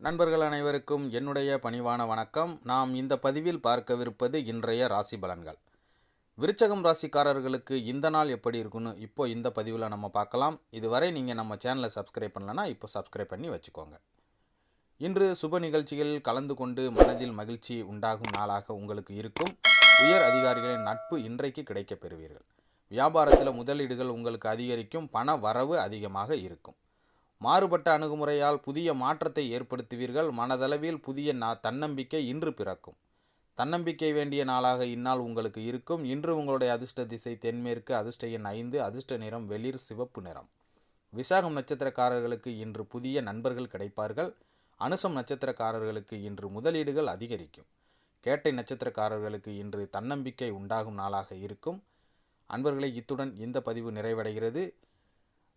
நண்பர்கள் அனைவருக்கும் என்னுடைய பணிவான வணக்கம். நாம் இந்த பதிவில் பார்க்கவிருப்பது இன்றைய ராசி பலன்கள். விருச்சகம் ராசிக்காரர்களுக்கு இந்த நாள் எப்படி இருக்குன்னு இப்போ இந்த பதிவில் நம்ம பார்க்கலாம். இதுவரை நீங்கள் நம்ம சேனலை சப்ஸ்கிரைப் பண்ணலன்னா இப்போ சப்ஸ்கிரைப் பண்ணி வச்சுக்கோங்க. இன்று சுப நிகழ்ச்சிகள் கலந்து கொண்டு மனதில் மகிழ்ச்சி உண்டாகும் நாளாக உங்களுக்கு இருக்கும். உயர் அதிகாரிகளின் நட்பு இன்றைக்கு கிடைக்கப் பெறுவீர்கள். வியாபாரத்தில் முதலீடுகள் உங்களுக்கு அதிகரிக்கும். பண வரவு அதிகமாக இருக்கும். மாறுபட்ட அணுகுமுறையால் புதிய மாற்றத்தை ஏற்படுத்துவீர்கள். மனதளவில் புதிய நா தன்னம்பிக்கை இன்று பிறக்கும். தன்னம்பிக்கை வேண்டிய நாளாக இந்நாள் உங்களுக்கு இருக்கும். இன்று உங்களுடைய அதிர்ஷ்ட திசை தென்மேற்கு அதிர்ஷ்ட எண் ஐந்து அதிர்ஷ்ட நிறம் வெளிர் சிவப்பு நிறம். விசாகம் நட்சத்திரக்காரர்களுக்கு இன்று புதிய நண்பர்கள் கிடைப்பார்கள். அனுசம் நட்சத்திரக்காரர்களுக்கு இன்று முதலீடுகள் அதிகரிக்கும். கேட்டை நட்சத்திரக்காரர்களுக்கு இன்று தன்னம்பிக்கை உண்டாகும் நாளாக இருக்கும். அன்பர்களை இத்துடன் இந்த பதிவு நிறைவடைகிறது.